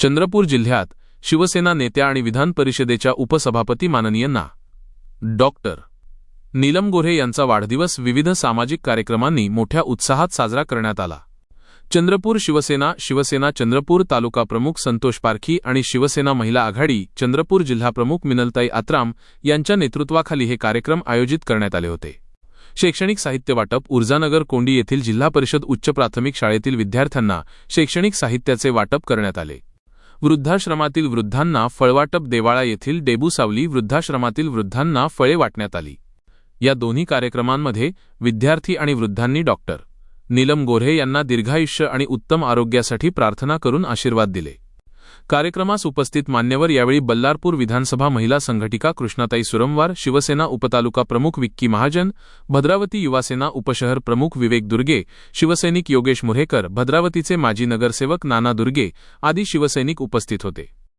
चंद्रपूर जिल्ह्यात शिवसेना नेत्या आणि विधान परिषदेच्या उपसभापती माननीय ना. डॉक्टर नीलम गोऱ्हे यांचा वाढदिवस विविध सामाजिक कार्यक्रमांनी मोठ्या उत्साहात साजरा करण्यात आला. चंद्रपूर शिवसेना शिवसेना चंद्रपूर तालुका प्रमुख संतोष पारखी आणि शिवसेना महिला आघाडी चंद्रपूर जिल्हाप्रमुख मिनलताई आत्राम यांच्या नेतृत्वाखाली हे कार्यक्रम आयोजित करण्यात आले होते. शैक्षणिक साहित्य वाटप ऊर्जानगर कोंडी येथील जिल्हा परिषद उच्च प्राथमिक शाळेतील विद्यार्थ्यांना शैक्षणिक साहित्याचे वाटप करण्यात आले. वृद्धाश्रमातील वृद्धांना फळवाटप देवाळा येथील डेबूसावली वृद्धाश्रमातील वृद्धांना फळे वाटण्यात आली. या दोन्ही कार्यक्रमांमध्ये विद्यार्थी आणि वृद्धांनी डॉक्टर. नीलम गोऱ्हे यांना दीर्घायुष्य आणि उत्तम आरोग्यासाठी प्रार्थना करून आशीर्वाद दिले. कार्यक्रमास उपस्थित मान्यवर यावेळी बल्लारपूर विधानसभा महिला संघटिका कृष्णाताई सुरमवार शिवसेना उपतालुका प्रमुख विक्की महाजन भद्रावती युवासेना उपशहर प्रमुख विवेक दुर्गे शिवसैनिक योगेश मुरेकर भद्रावतीचे माजी नगरसेवक नाना दुर्गे आदी शिवसैनिक उपस्थित होते.